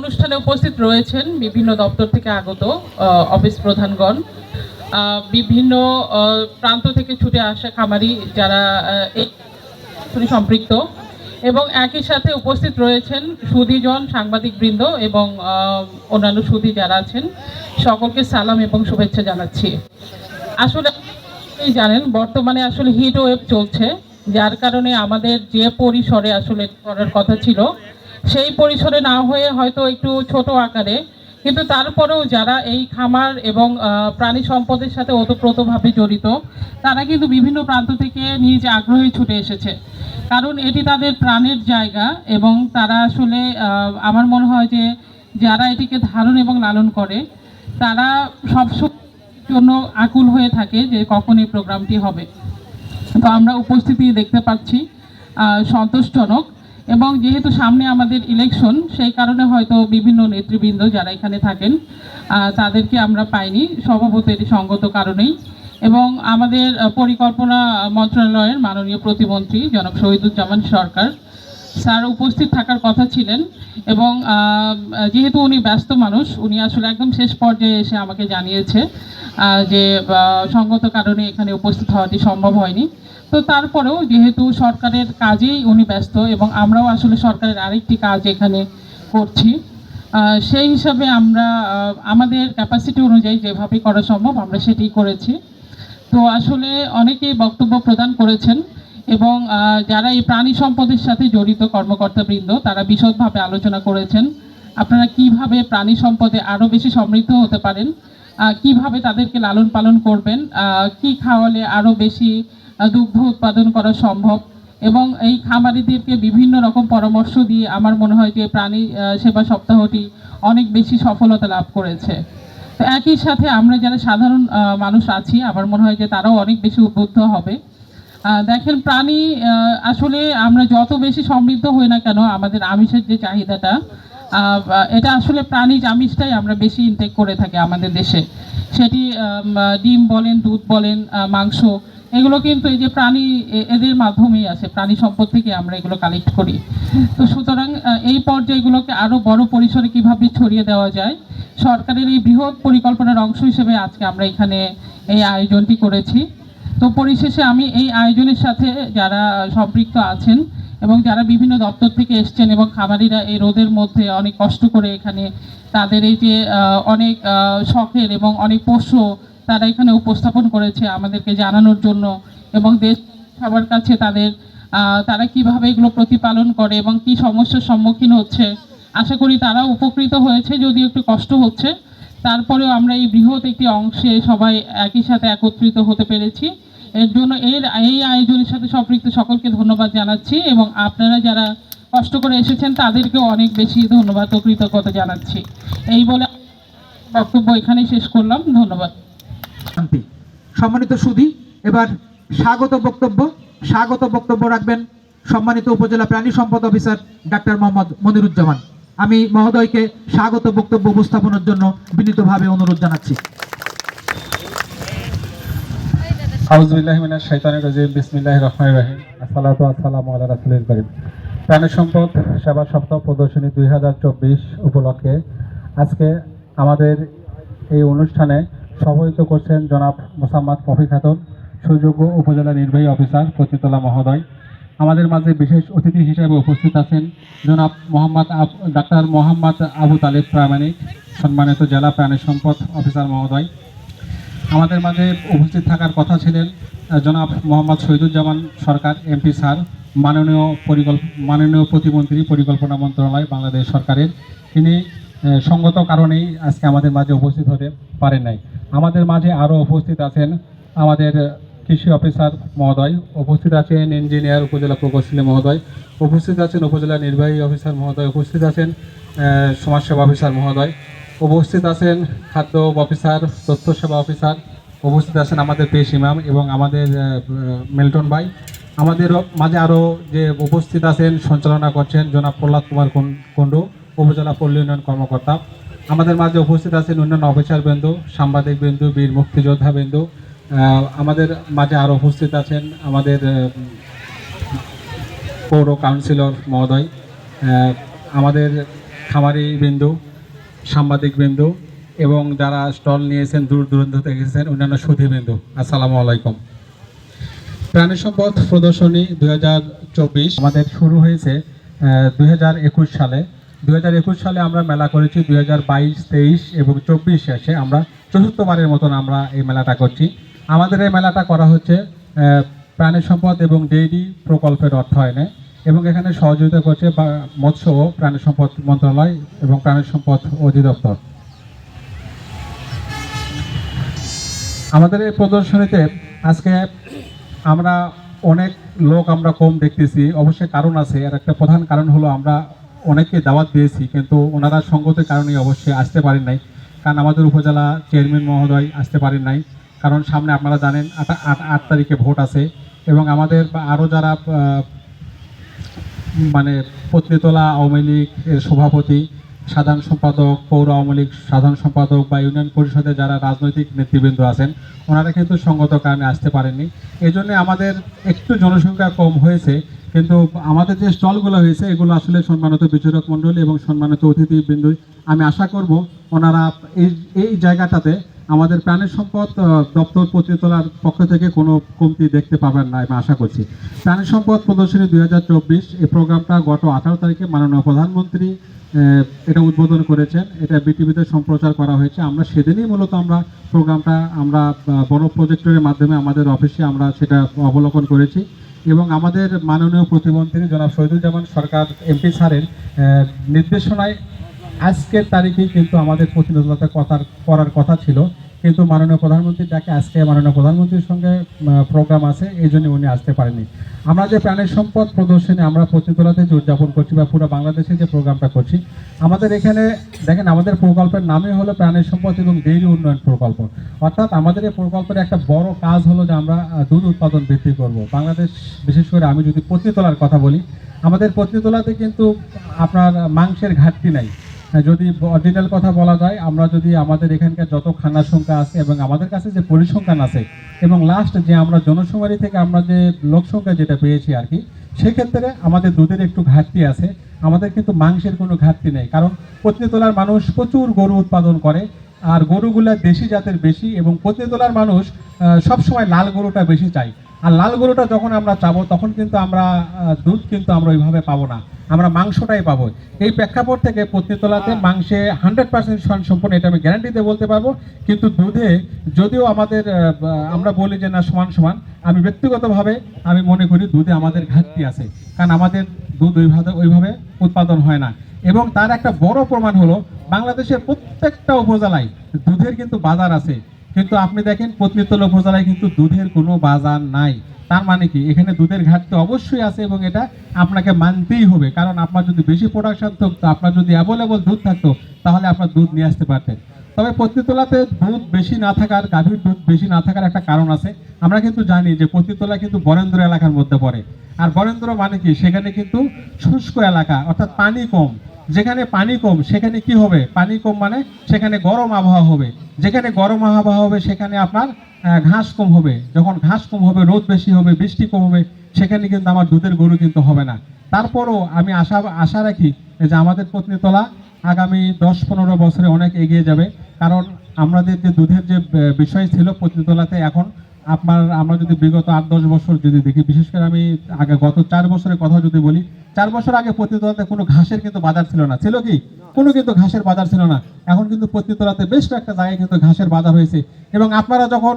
অনুষ্ঠানে উপস্থিত রয়েছেন বিভিন্ন দপ্তর থেকে আগত অফিস প্রধানগণ বিভিন্ন প্রান্ত থেকে ছুটে আসা খামারি যারা এই সম্পৃক্ত এবং একই সাথে উপস্থিত রয়েছেন সুধীজন সাংবাদিকবৃন্দ এবং অন্যান্য সুধী যারা আছেন, সকলকে সালাম এবং শুভেচ্ছা জানাচ্ছি। আসলে জানেন, বর্তমানে আসলে হিট ওয়েভ চলছে, যার কারণে আমাদের যে পরিসরে আসলে করার কথা ছিল সেই পরিসরে না হয়ে হয়তো একটু ছোট আকারে, কিন্তু তারপরেও যারা এই খামার এবং প্রাণী সম্পদের সাথে ওতপ্রোতভাবে জড়িত, তারা কিন্তু বিভিন্ন প্রান্ত থেকে নিজ আগ্রহে ছুটে এসেছে। কারণ এটি তাদের প্রাণের জায়গা এবং তারা আসলে আমার মনে হয় যে যারা এটিকে ধারণ এবং লালন করে, তারা সবসময় জন্য আকুল হয়ে থাকে যে কখন এই প্রোগ্রামটি হবে। তো আমরা উপস্থিতি দেখতে পাচ্ছি সন্তোষজনক। এবং যেহেতু সামনে আমাদের ইলেকশন সেই কারণে হয়তো বিভিন্ন নেতৃবৃন্দ যারা এখানে থাকেন তাদেরকে আমরা পাইনি এটি সঙ্গত কারণেই। এবং আমাদের পরিকল্পনা মন্ত্রণালয়ের মাননীয় প্রতিমন্ত্রী জনক শহীদুজ্জামান সরকার স্যার উপস্থিত থাকার কথা ছিলেন এবং যেহেতু উনি ব্যস্ত মানুষ, উনি আসলে একদম শেষ পর্যায়ে এসে আমাকে জানিয়েছে যে সঙ্গত কারণে এখানে উপস্থিত হওয়াটি সম্ভব হয়নি। তো তারপরেও যেহেতু সরকারের কাজেই উনি ব্যস্ত এবং আমরাও আসলে সরকারের আরেকটি কাজ এখানে করছি সেই হিসাবে আমরা আমাদের ক্যাপাসিটি অনুযায়ী যেভাবে করা সম্ভব আমরা সেটি করেছি। তো আসলে অনেকেই বক্তব্য প্রদান করেছেন। এবং যারা এই প্রাণী সম্পদের সাথে জড়িত কর্মকর্তাবৃন্দ, তারা বিশদভাবে আলোচনা করেছেন। আপনারা কীভাবে প্রাণী সম্পদে আরও বেশি সমৃদ্ধ হতে পারেন? কীভাবে তাদেরকে লালন পালন করবেন? কি খাওয়ালে আরও বেশি দুগ্ধ উৎপাদন করা সম্ভব? এবং এই খামারিদেরকে বিভিন্ন রকম পরামর্শ দিয়ে আমার মনে হয় যে প্রাণী সেবা সপ্তাহটি অনেক বেশি সফলতা লাভ করেছে। তো একই সাথে আমরা যারা সাধারণ মানুষ আছি, আমার মনে হয় যে তারাও অনেক বেশি উদ্বুদ্ধ হবে। দেখেন প্রাণী আসলে আমরা যত বেশি সমৃদ্ধ হই না কেন, আমাদের আমিষের যে চাহিদাটা এটা আসলে প্রাণীজ আমিষটাই আমরা বেশি ইনটেক করে থাকি আমাদের দেশে। সেটি ডিম বলেন, দুধ বলেন মাংস, এগুলো কিন্তু এই যে প্রাণী এদের মাধ্যমেই আসে, প্রাণী সম্পদ থেকে আমরা এগুলো কালেক্ট করি। তো সুতরাং এই পর্যায়গুলোকে আরও বড় পরিসরে কীভাবে ছড়িয়ে দেওয়া যায়, সরকারের এই বৃহৎ পরিকল্পনার অংশ হিসেবে আজকে আমরা এখানে এই আয়োজনটি করেছি। তো পরিশেষে আমি এই আয়োজনের সাথে যারা সম্পৃক্ত আছেন এবং যারা বিভিন্ন দপ্তর থেকে এসছেন এবং খামারিরা এই রোদের মধ্যে অনেক কষ্ট করে এখানে তাদের এই যে অনেক শখের এবং অনেক পোষ্য তারা এখানে উপস্থাপন করেছে আমাদেরকে জানানোর জন্য এবং দেশ সবার কাছে তাদের তারা কীভাবে এগুলো প্রতিপালন করে এবং কি সমস্যার সম্মুখীন হচ্ছে, আশা করি তারা উপকৃত হয়েছে, যদিও একটু কষ্ট হচ্ছে। তারপরেও আমরা এই বৃহৎ একটি অংশে সবাই একই সাথে একত্রিত হতে পেরেছি। এর জন্য এর এই আয়োজনের সাথে সম্পৃক্ত সকলকে ধন্যবাদ জানাচ্ছি এবং আপনারা যারা কষ্ট করে এসেছেন তাদেরকেও অনেক বেশি ধন্যবাদ ও কৃতজ্ঞতা জানাচ্ছি। এই বলে বক্তব্য এখানেই শেষ করলাম। ধন্যবাদ। সম্মানিত সুধী, এবার স্বাগত বক্তব্য। স্বাগত বক্তব্য রাখবেন সম্মানিত উপজেলা প্রাণী সম্পদ অফিসার ডাক্তার মোহাম্মদ মনিরুজ্জামান। আমি মহোদয়কে স্বাগত বক্তব্য উপস্থাপনের জন্য বিনীতভাবে অনুরোধ জানাচ্ছি। সম্পদ সেবা সপ্তাহ প্রদর্শনী দুই হাজার চব্বিশ উপলক্ষে আজকে আমাদের এই অনুষ্ঠানে সভাপতিত্ব করছেন জনাব মোসাম্মদ মফি খাতুন, সুযোগ্য উপজেলা নির্বাহী অফিসার পতিতলা মহোদয়। আমাদের মাঝে বিশেষ অতিথি হিসেবে উপস্থিত আছেন জনাব মোহাম্মদ ডাক্তার মোহাম্মদ আবু তালিব প্রামাণিক, সম্মানিত জেলা প্রাণী সম্পদ অফিসার মহোদয়। আমাদের মাঝে উপস্থিত থাকার কথা ছিলেন জনাব মোহাম্মদ শহীদুজ্জামান সরকার, এমপি স্যার, মাননীয় পরিকল্প মাননীয় প্রতিমন্ত্রী, পরিকল্পনা মন্ত্রণালয়, বাংলাদেশ সরকারের। তিনি সঙ্গত কারণেই আজকে আমাদের মাঝে উপস্থিত হতে পারেন নাই। আমাদের মাঝে আরও উপস্থিত আছেন আমাদের কৃষি অফিসার মহোদয়। উপস্থিত আছেন ইঞ্জিনিয়ার উপজেলা প্রকৌশলী মহোদয়। উপস্থিত আছেন উপজেলা নির্বাহী অফিসার মহোদয়। উপস্থিত আছেন সমাজসেবা অফিসার মহোদয়। উপস্থিত আছেন খাদ্য অফিসার তথ্য সেবা অফিসার। উপস্থিত আছেন আমাদের পেশ ইমাম এবং আমাদের মিল্টন ভাই। আমাদের মাঝে আরও যে উপস্থিত আছেন, সঞ্চালনা করছেন জনাব প্রহ্লাদ কুমার কুণ্ডু উপজেলা পল্লী উন্নয়ন কর্মকর্তা। আমাদের মাঝে উপস্থিত আছেন অন্যান্য অফিসার বিন্দু, সাংবাদিক বিন্দু, বীর মুক্তিযোদ্ধা বিন্দু। আমাদের মাঝে আরও উপস্থিত আছেন আমাদের পৌর কাউন্সিলর মহোদয় আমাদের খামারি বিন্দু, সাংবাদিক বিন্দু, এবং যারা স্টল নিয়েছেন, দূর দূরান্ত থেকে এসেছেন, অন্যান্য সুধী বিন্দু। আসসালামু আলাইকুম। প্রাণী সম্পদ প্রদর্শনী দু হাজার চব্বিশ আমাদের শুরু হয়েছে দু হাজার একুশ সালে। দু হাজার একুশ সালে আমরা মেলা করেছি, দুই হাজার বাইশ, তেইশ এবং চব্বিশ শেষে আমরা চতুর্থবারের মতন আমরা এই মেলাটা করছি। আমাদের এই মেলাটা করা হচ্ছে প্রাণী সম্পদ এবং ডেইরি প্রকল্পের অর্থায়নে এবং এখানে সহযোগিতা করছে মৎস্য ও প্রাণী সম্পদ মন্ত্রণালয় এবং প্রাণী সম্পদ অধিদপ্তর। আমাদের এই প্রদর্শনীতে আজকে আমরা অনেক লোক আমরা কম দেখতেছি, অবশ্যই কারণ আছে। এর একটা প্রধান কারণ হলো আমরা অনেককে দাওয়াত দিয়েছি, কিন্তু ওনারা সঙ্গতের কারণে অবশ্যই আসতে পারেন নাই। কারণ আমাদের উপজেলা চেয়ারম্যান মহোদয় আসতে পারেন নাই। কারণ সামনে আপনারা জানেন আট আট- তারিখে ভোট আছে এবং আমাদের আরও যারা মানে পত্নীতলা আওয়ামী লীগ এর সভাপতি, সাধারণ সম্পাদক, পৌর আওয়ামী লীগ, সাধারণ সম্পাদক বা ইউনিয়ন পরিষদে যারা রাজনৈতিক নেতৃবৃন্দ আছেন, ওনারা কিন্তু সঙ্গত কারণে আসতে পারেননি। এই জন্যে আমাদের একটু জনসংখ্যা কম হয়েছে, কিন্তু আমাদের যে স্টলগুলো হয়েছে, এগুলো আসলে সম্মানিত বিচারক মণ্ডলী এবং সম্মানিত অতিথিবৃন্দ আমি আশা করব ওনারা এই এই জায়গাটাতে আমাদের প্রাণী সম্পদ দপ্তর পত্রিতলার পক্ষ থেকে কোনো কমতি দেখতে পাবেন না, আমি আশা করছি। প্রাণী সম্পদ প্রদর্শনী দুই হাজার চব্বিশ, এই প্রোগ্রামটা গত আঠারো তারিখে মাননীয় প্রধানমন্ত্রী এটা উদ্বোধন করেছেন। এটা বিটিভিতে সম্প্রচার করা হয়েছে। আমরা সেদিনই মূলত আমরা প্রোগ্রামটা, আমরা বড় প্রজেক্টরের মাধ্যমে আমাদের অফিসে আমরা সেটা অবলোকন করেছি এবং আমাদের মাননীয় প্রতিমন্ত্রী জনাব শহীদুজ্জামান সরকার এমপি স্যারের নির্দেশনায় আজকের তারিখেই কিন্তু আমাদের প্রতিনিধিত্ব কথার, করার কথা ছিল। কিন্তু মাননীয় প্রধানমন্ত্রী ডাকে আজকে মাননীয় প্রধানমন্ত্রীর সঙ্গে প্রোগ্রাম আছে, এই জন্য উনি আসতে পারেনি আমরা যে প্রাণীর সম্পদ প্রদর্শনী আমরা প্রতিতলাতে উদযাপন করছি বা পুরো বাংলাদেশে যে প্রোগ্রামটা করছি, আমাদের এখানে, দেখেন, আমাদের প্রকল্পের নামই হলো প্রাণীর সম্পদ এবং ডেইরি উন্নয়ন প্রকল্প। অর্থাৎ আমাদের এই প্রকল্পের একটা বড় কাজ হলো যে আমরা দুধ উৎপাদন বৃদ্ধি করব। বাংলাদেশ, বিশেষ করে আমি যদি পত্নীতলার কথা বলি, আমাদের পত্নীতলাতে কিন্তু আপনার মাংসের ঘাটতি নাই। যদি অরিজিনাল কথা বলা যায়, আমরা যদি আমাদের এখানকার যত খানার সংখ্যা আছে এবং আমাদের কাছে যে পরিসংখ্যান আছে, এবং লাস্ট যে আমরা জনশুমারি থেকে আমরা যে লোক সংখ্যা যেটা পেয়েছি আর কি, সেক্ষেত্রে আমাদের দুধের একটু ঘাটতি আছে। আমাদের কিন্তু মাংসের কোনো ঘাটতি নেই। কারণ পত্নীতলার মানুষ প্রচুর গরু উৎপাদন করে, আর গরুগুলা দেশি জাতের বেশি এবং পত্নীতলার মানুষ সবসময় লাল গরুটা বেশি চাই আর লাল গরুটা যখন আমরা চাবো, তখন কিন্তু আমরা দুধ কিন্তু আমরা ওইভাবে পাবো না। আমরা মাংসটাই পাবো। এই প্রেক্ষাপট থেকে পত্নীতলাতে মাংসে হান্ড্রেড পার্সেন্ট সন সম্পূর্ণ, এটা আমি গ্যারান্টিতে বলতে পারব। কিন্তু দুধে যদিও আমাদের আমরা বলি যে না সমান সমান, আমি ব্যক্তিগতভাবে আমি মনে করি দুধে আমাদের ঘাটতি আছে। কারণ আমাদের দুধ ওইভাবে ওইভাবে উৎপাদন হয় না। এবং তার একটা বড় প্রমাণ হলো, বাংলাদেশের প্রত্যেকটা উপজেলায় দুধের কিন্তু বাজার আছে। কিন্তু আপনি দেখেন পত্নীতলা উপজেলায় কিন্তু দুধের কোনো বাজার নাই। তার মানে কি? এখানে দুধের ঘাটতি অবশ্যই আছে এবং এটা আপনাকে মানতেই হবে। কারণ আপনার যদি বেশি প্রোডাকশন থাকতো, আপনার যদি অ্যাভেলেবল দুধ থাকতো, তাহলে আপনার দুধ নিয়ে আসতে পারতেন। তবে পত্নীতলাতে দুধ বেশি না থাকার, গাভীর দুধ বেশি না থাকার একটা কারণ আছে। আমরা কিন্তু জানি যে পত্নীতলা কিন্তু বরেন্দ্র এলাকার মধ্যে পড়ে। আর বরেন্দ্র মানে কি? সেখানে কিন্তু শুষ্ক এলাকা, অর্থাৎ পানি কম। যেখানে পানি কম, সেখানে কি হবে? পানি কম মানে সেখানে গরম আবহাওয়া হবে। যেখানে গরম আবহাওয়া হবে, সেখানে আপনার ঘাস কম হবে। যখন ঘাস কম হবে, রোদ বেশি হবে, বৃষ্টি কম হবে, সেখানে কিন্তু আমার দুধের গরু কিন্তু হবে না। তারপরও আমি আশা আশা রাখি যে আমাদের পত্নীতলা আগামী দশ পনেরো বছরে অনেক এগিয়ে যাবে। কারণ আমাদের যে দুধের যে বিষয় ছিল পত্নীতলাতে, এখন আপনার, আমরা যদি বিগত আট দশ বছর যদি দেখি, বিশেষ করে আমি আগে গত চার বছরের কথা যদি বলি চার বছর আগে পতিতলাতে কোনো ঘাসের কিন্তু বাজার ছিল না। ছিল কি? কোনো কিন্তু ঘাসের বাজার ছিল না। এখন কিন্তু পতিতলাতে বেশ কয়েকটা জায়গায় কিন্তু ঘাসের বাজার হয়েছে। এবং আপনারা যখন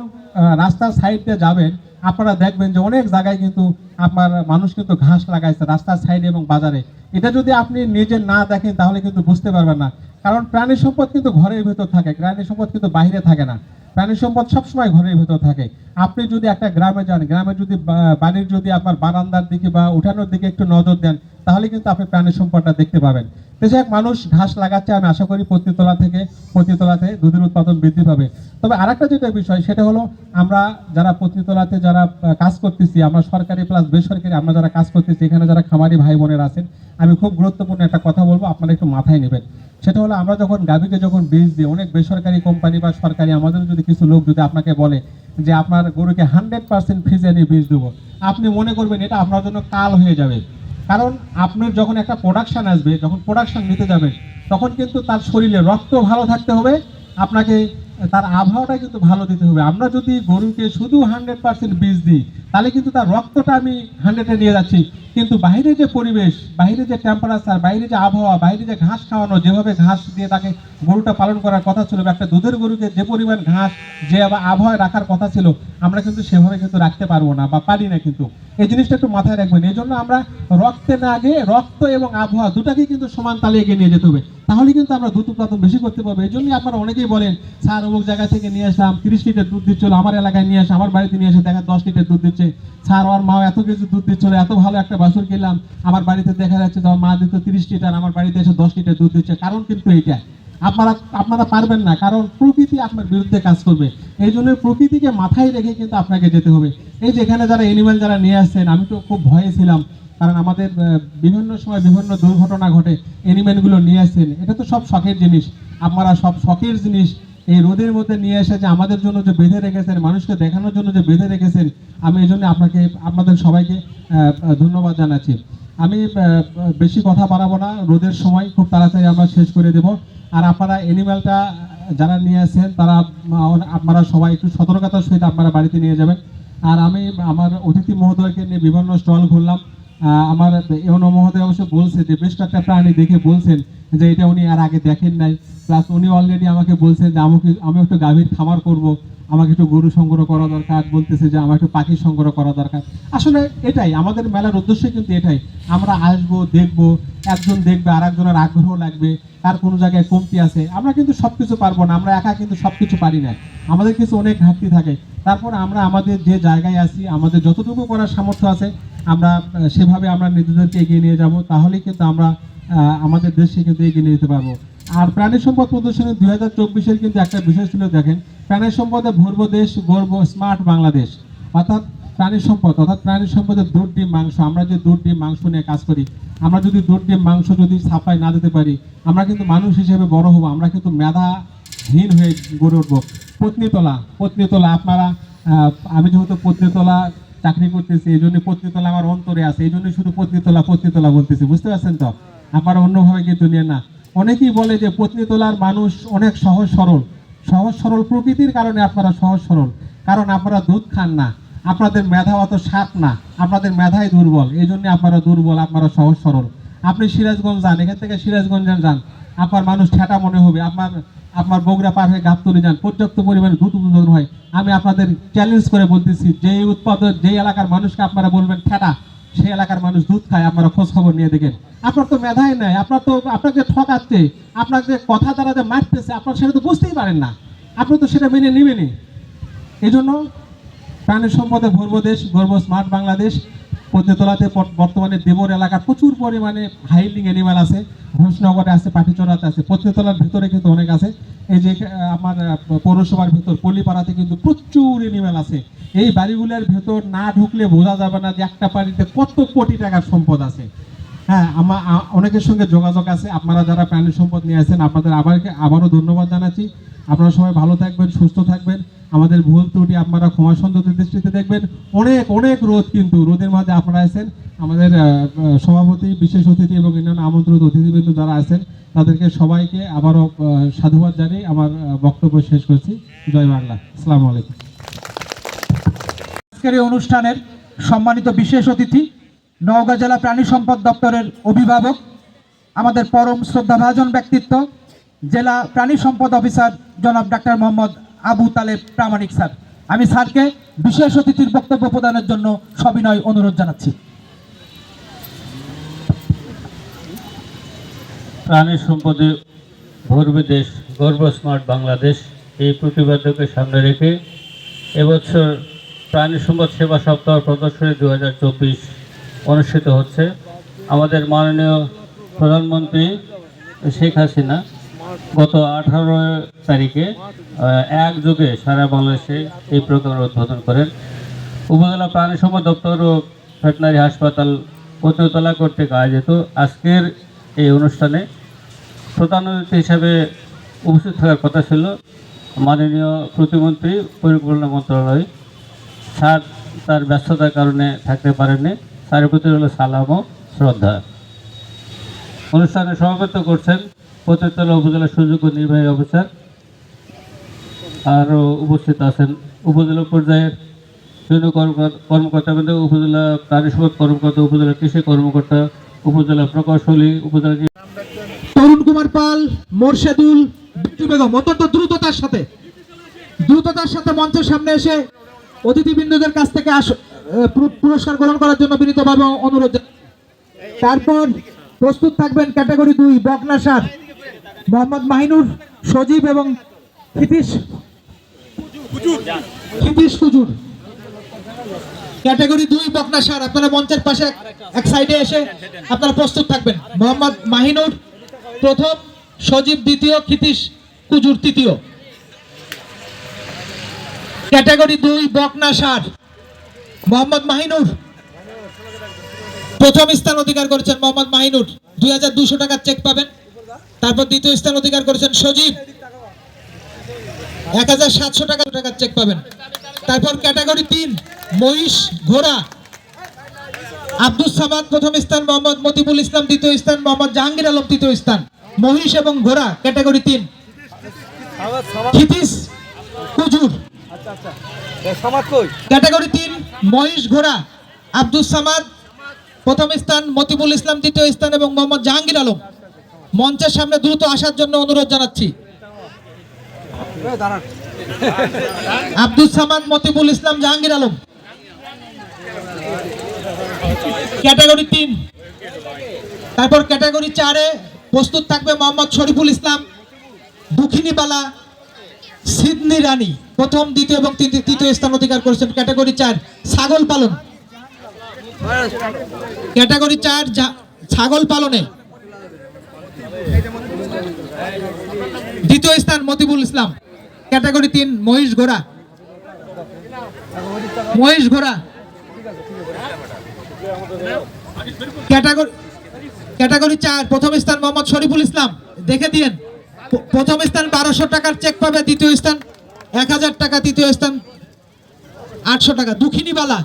রাস্তার সাইড দিয়ে যাবেন, আপনারা দেখবেন যে অনেক জায়গায় কিন্তু আপনার মানুষ কিন্তু ঘাস লাগাইছে রাস্তার সাইডে এবং বাজারে। এটা যদি আপনি নিজে না দেখেন, তাহলে কিন্তু বুঝতে পারবেন না। কারণ প্রাণী সম্পদ কিন্তু ঘরের ভেতর থাকে প্রাণী সম্পদ কিন্তু বাইরে থাকে না। প্রাণী সম্পদ সবসময় ঘরের ভেতর থাকে। আপনি যদি একটা গ্রামে যান, গ্রামে যদি বাড়ির যদি আপনার বারান্দার দিকে বা উঠানোর দিকে একটু নজর দেন, তাহলে কিন্তু আপনি প্রাণী সম্পদটা দেখতে পাবেন। যাই মানুষ ঘাস লাগাচ্ছে, আমি আশা করি পত্নীতলা থেকে পত্নীতলাতে দুধের উৎপাদন বৃদ্ধি পাবে। তবে আরেকটা যেটা বিষয়, সেটা হলো আমরা যারা পত্নীতলাতে যারা কাজ করতেছি, আমরা সরকারি প্লাস বেসরকারি, আমরা যারা কাজ করতেছি, এখানে যারা খামারি ভাই বোনের আছেন, আমি খুব গুরুত্বপূর্ণ একটা কথা বলব, আপনারা একটু মাথায় নেবেন। সেটা হলো আমরা যখন গাভীকে যখন বীজ দিই, অনেক বেসরকারি কোম্পানি বা সরকারি আমাদের যদি কিছু লোক যদি আপনাকে বলে যে আপনার গরুকে হান্ড্রেড পার্সেন্ট ফিজে নিয়ে বীজ দেবো, আপনি মনে করবেন এটা আপনার জন্য কাল হয়ে যাবে। কারণ আপনার যখন একটা প্রোডাকশান আসবে, যখন প্রোডাকশান নিতে যাবেন, তখন কিন্তু তার শরীরে রক্ত ভালো থাকতে হবে, আপনাকে তার আবহাওয়াটা কিন্তু ভালো দিতে হবে। আমরা যদি গরুকে শুধু হান্ড্রেড পার্সেন্ট বীজ দিই, তাহলে কিন্তু তার রক্তটা আমি হান্ড্রেডে নিয়ে যাচ্ছি। কিন্তু বাইরে যে পরিবেশ, বাইরে যে টেম্পারেচার বাইরে যে আবহাওয়া, বাইরে যে ঘাস খাওয়ানো, যেভাবে ঘাস দিয়ে তাকে গরুটা পালন করার কথা ছিল একটা দুধের গরুকে যে পরিমাণ ঘাস, যে আবহাওয়ায় রাখার কথা ছিল, আমরা কিন্তু সেভাবে কিন্তু রাখতে পারব না বা পারি না কিন্তু। এই জিনিসটা একটু মাথায় রাখবেন। এই জন্য আমরা রক্তে না আগে রক্ত এবং আবহাওয়া দুটাকেই কিন্তু সমান তালে এগিয়ে নিয়ে যেতে হবে। তাহলে কিন্তু আমরা দ্রুত উৎপাদন বেশি করতে পারব। এই জন্যই আপনারা অনেকেই বলেন, স্যার, অমুক জায়গা থেকে নিয়ে আসলাম, তিরিশ লিটার দুধ দিচ্ছিল, আমার এলাকায় নিয়ে আসে, আমার বাড়িতে নিয়ে এসে দেখা, দশ লিটার দুধ দিচ্ছে। স্যার, ওর মা এত কিছু দুধ দিচ্ছিল, এত ভালো একটা বাছুর কিনলাম, আমার বাড়িতে দেখা যাচ্ছে যে মা দিত তিরিশ লিটার, আমার বাড়িতে এসে দশ লিটার দুধ দিচ্ছে। কারণ কিন্তু এইটা, আপনারা আপনারা পারবেন না, কারণ প্রকৃতি আপনার বিরুদ্ধে কাজ করবে। এই জন্য প্রকৃতিকে মাথায় রেখে কিন্তু আপনাকে যেতে হবে। এই যে এখানে যারা এনিম্যাল যারা নিয়ে আসছেন, আমি তো খুব ভয়ে ছিলাম। কারণ আমাদের বিভিন্ন সময় বিভিন্ন দুর্ঘটনা ঘটে এনিম্যালগুলো নিয়ে আসছেন এটা তো সব শখের জিনিস। আপনারা সব শখের জিনিস এই রোদের মধ্যে নিয়ে এসে যে আমাদের জন্য যে বেঁধে রেখেছেন, মানুষকে দেখানোর জন্য যে বেঁধে রেখেছেন, আমি এই জন্য আপনাকে, আপনাদের সবাইকে ধন্যবাদ জানাচ্ছি। আমি বেশি কথা বাড়াবো না, রোদের সময় খুব তাড়াতাড়ি আমরা শেষ করে দেব। আর আপনারা অ্যানিম্যালটা যারা নিয়ে আসছেন, তারা আপনারা সবাই একটু সতর্কতার সহিত আপনারা বাড়িতে নিয়ে যাবেন। আর আমি, আমার অতিথি মহোদয়কে নিয়ে বিভিন্ন স্টল ঘুরলাম আমার এমন মহোদয় অবশ্য বলছে যে বেশ কয়েকটা প্রাণী দেখে বলছেন যে এটা উনি আর আগে দেখেন নাই। প্লাস উনি অলরেডি আমাকে বলছেন যে আমাকে আমি একটু গাভীর খাবার করব। আমাকে একটু গরু সংগ্রহ করা দরকার, বলতেছে যে আমার একটু পাখি সংগ্রহ করা দরকার। আসলে এটাই, আমাদের মেলার উদ্দেশ্য কিন্তু এটাই। আমরা আসব, দেখব, একজন দেখবে আর একজনের আগ্রহ লাগবে, তার কোনো জায়গায় কমতি আছে। আমরা কিন্তু সব কিছু পারব না, আমরা একা কিন্তু সব কিছু পারি না। আমাদের কিছু অনেক ঘাটতি থাকে। তারপর আমরা আমাদের যে জায়গায় আছি, আমাদের যতটুকু করার সামর্থ্য আছে, আমরা সেভাবে আমরা নিজেদেরকে এগিয়ে নিয়ে যাব। তাহলেই কিন্তু আমরা আমাদের দেশকে কিন্তু এগিয়ে নিয়ে যেতে পারব। আর প্রাণী সম্পদ প্রদর্শনী দুই হাজার চব্বিশের কিন্তু একটা বিষয় ছিল, দেখেন। প্রাণী সম্পদে ভরব দেশ গর্ব স্মার্ট বাংলাদেশ। অর্থাৎ প্রাণী সম্পদ, অর্থাৎ প্রাণী সম্পদের দুধ, ডিম, মাংস। আমরা যে দুধ, ডিম, মাংস নিয়ে কাজ করি, আমরা যদি দুধ, ডিম, মাংস যদি সাপ্লাই না দিতে পারি, আমরা কিন্তু মানুষ হিসেবে বড় হব। আমরা কিন্তু মেধাহীন হয়ে গড়ে উঠবো। পত্নীতলা পত্নীতলা আপনারা আমি যেহেতু পত্নীতলা চাকরি করতেছি, এই জন্য পত্নীতলা আমার অন্তরে আছে, এই জন্য শুধু পত্নীতলা পত্নীতলা বলতেছি। বুঝতে পারছেন তো? আপনারা অন্যভাবে কিন্তু নিয়ে না। অনেকেই বলে যে পত্নীতলার মানুষ অনেক সহজ সরল। সহজ সরল প্রকৃতির কারণে আপনারা সহজ সরল। কারণ আপনারা দুধ খান না, আপনাদের মেধা অত সাপ না, আপনাদের মেধাই দুর্বল এই জন্য আপনারা দুর্বল, আপনারা সহজ সরল। আপনি সিরাজগঞ্জ যান, এখান থেকে সিরাজগঞ্জ যান, আপনার মানুষ ঠেটা মনে হবে, আপনার আপনার বগুড়া পার হয়ে গাবতলি যান, পর্যাপ্ত পরিমাণে দুধ উৎপাদন হয়। আমি আপনাদের চ্যালেঞ্জ করে বলতেছি, যেই উৎপাদন, যেই এলাকার মানুষকে আপনারা বলবেন ঠেটা সেই এলাকার মানুষ দুধ খায়, আপনারা খোঁজ খবর নিয়ে দেখেন। আপনার তো মেধাই নাই, আপনার তো আপনাকে ঠকাচ্ছে, আপনার যে কথা তারা যে মারতেছে, আপনার সেটা তো বুঝতেই পারেন না। আপনি তো সেটা মেনে নেবেনই। এই জন্য প্রাণী সম্পদে গর্ব দেশ, গর্ব, স্মার্ট বাংলাদেশ। পদ্মতলাতে বর্তমানে দেবর এলাকার প্রচুর পরিমাণে হাইলিং অ্যানিমাল আছে, ঘোষনগরে আছে, পাটিচড়াতে আছে, পদ্মতলার ভিতরে কিন্তু অনেক আছে। এই যে আমার পৌরসভার ভিতর, পল্লীপাড়াতে কিন্তু প্রচুর অ্যানিমাল আছে। এই বাড়িগুলোর ভেতর না ঢুকলে বোঝা যাবে না যে একটা বাড়িতে কত কোটি টাকার সম্পদ আছে। হ্যাঁ আমার অনেকের সঙ্গে যোগাযোগ আছে। আপনারা যারা প্রাণী সম্পদ নিয়ে আসেন আপনাদের আবার, আবারও ধন্যবাদ জানাচ্ছি। আপনারা সবাই ভালো থাকবেন, সুস্থ থাকবেন। আমাদের ভুল ত্রুটি আপনারা ক্ষমা সুন্দর দৃষ্টিতে দেখবেন। অনেক অনেক রোদ কিন্তু রোদের মাঝে আপনারা আছেন। আমাদের সভাপতি, বিশেষ অতিথি এবং অন্যান্য আমন্ত্রিত অতিথিবৃন্দ যারা আছেন, তাদেরকে সবাইকে আবারও সাধুবাদ জানিয়ে আমার বক্তব্য শেষ করছি। জয় বাংলা। আসসালামু আলাইকুম। আজকের এই অনুষ্ঠানের সম্মানিত বিশেষ অতিথি নওগাঁ জেলা প্রাণী সম্পদ দপ্তরের অভিভাবক, আমাদের পরম শ্রদ্ধাভাজন ব্যক্তিত্ব, জেলা প্রাণী সম্পদ অফিসার জনাব ডাক্তার মোহাম্মদ আবু তালেব প্রামাণিক স্যার। আমি স্যারকে বিশেষ অতিথির বক্তব্য প্রদানের জন্য সবিনয় অনুরোধ জানাচ্ছি। প্রাণী সম্পদে ভরবে দেশ, গর্ব স্মার্ট বাংলাদেশ। এই প্রতিপাদ্যকে সামনে রেখে এবছর প্রাণী সম্পদ সেবা সপ্তাহ প্রদর্শনী দু হাজার চব্বিশ অনুষ্ঠিত হচ্ছে। আমাদের মাননীয় প্রধানমন্ত্রী শেখ হাসিনা গত আঠারো তারিখে আহ, এক যুগে সারা বাংলাদেশে এই প্রোগ্রামের উদ্বোধন করেন। উপজেলা প্রাণী সম্পদ দপ্তর ও ভেটেনারি হাসপাতাল পতিতলা কর্তৃক আয়োজিত আজকের এই অনুষ্ঠানে প্রধান অতিথি হিসাবে উপস্থিত থাকার কথা ছিল মাননীয় প্রতিমন্ত্রী পরিকল্পনা মন্ত্রণালয়। স্যার তার ব্যস্ততার কারণে থাকতে পারেননি। স্যারের প্রতি হলো ও শ্রদ্ধা। অনুষ্ঠানে সভাপতিত্ব করছেন প্রত্যেকতলা উপজেলা সুযোগ্য নির্বাহী অফিসার আরও উপস্থিত আছেন উপজেলা পর্যায়ের বিভিন্ন কর্মকর্তা উপজেলা প্রাণী কর্মকর্তা, উপজেলা কৃষি কর্মকর্তা, উপজেলা প্রকৌশলী উপজেলা তরুণ কুমার পাল, মোরশেদুল বিট্টু বেগম, অত্যন্ত দ্রুততার সাথে দ্রুততার সাথে মঞ্চের সামনে এসে অতিথিবৃন্দদের কাছ থেকে পুরস্কার গ্রহণ করার জন্য বিনীতভাবে অনুরোধ তারপর প্রস্তুত থাকবেন ক্যাটাগরি দুই বকনা সার। মোহাম্মদ মাহিনুর, সজীব এবং ক্যাটাগরি দুই, বকনা সার। আপনারা মঞ্চের পাশে এক- সাইডে এসে আপনারা প্রস্তুত থাকবেন। মোহাম্মদ মাহিনুর প্রথম, সজীব দ্বিতীয় ক্ষিতীশ কুজুর তৃতীয়। ক্যাটাগরি দুই, বকনা সার। মোহাম্মদ মাহিনুর প্রথম স্থান অধিকার করেছেন মোহাম্মদ মাহিনুর। দুই টাকার চেক পাবেন। তারপর দ্বিতীয় স্থান অধিকার করেছেন সজীব। এক হাজার সাতশো টাকা টাকার চেক পাবেন। তারপর ক্যাটাগরি তিন, মহিষ ঘোড়া। আব্দুল সামাদ প্রথম স্থান, মোহাম্মদ মতিবুল ইসলাম দ্বিতীয় স্থান, মোহাম্মদ জাহাঙ্গীর আলম তৃতীয় স্থান। মহিষ এবং ঘোড়া ক্যাটাগরি তিন। ক্যাটাগরি তিন, মহিষ ঘোড়া। আব্দুল সামাদ প্রথম স্থান, মতিবুল ইসলাম দ্বিতীয় স্থান এবং মোহাম্মদ জাহাঙ্গীর আলম। মঞ্চের সামনে দ্রুত আসার জন্য অনুরোধ জানাচ্ছি। আব্দুল সামাদ, মতিবুল ইসলাম, জাহাঙ্গীর আলম। ক্যাটাগরি তিন। তারপর ক্যাটাগরি চারে প্রস্তুত থাকবে মোহাম্মদ শরীফুল ইসলাম দুখিনীবালা সিডনি রানী। প্রথম, দ্বিতীয় এবং তৃতীয় স্থান অধিকার করেছেন ক্যাটাগরি চার, ছাগল পালন। ক্যাটাগরি চার ছাগল পালনে। দ্বিতীয় স্থান মতিবুল ইসলাম। ক্যাটাগরি তিন, মহিষ ঘোড়া। মহিষ ঘোড়া। ক্যাটাগরি ক্যাটাগরি চার, প্রথম স্থান মোহাম্মদ শরীফুল ইসলাম। দেখে দিন প্রথম স্থান বারোশো টাকার চেক পাবে, দ্বিতীয় স্থান এক হাজার টাকা, তৃতীয় স্থান আটশো টাকা। দুখিনীবালা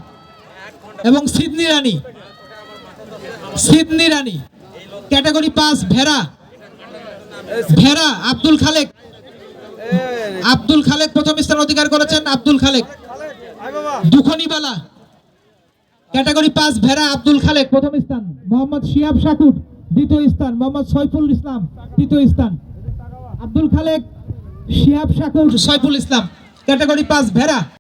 এবং Sidney Rani. Sidney Rani. Category পাঁচ, ভেড়া। ভেড়া, আব্দুল খালেক। আব্দুল খালেক প্রথম স্থান অধিকার করেছেন, আব্দুল খালেক। দুখনিবালা। ক্যাটাগরি পাঁচ, ভেড়া, আব্দুল খালেক, প্রথম স্থান। মোহাম্মদ শিয়াব শাকুর, দ্বিতীয় স্থান। মোহাম্মদ সৈফুল ইসলাম, তৃতীয় স্থান। আব্দুল খালেক, শিয়াব শাকুর, সৈফুল ইসলাম। ক্যাটাগরি পাঁচ, ভেড়া।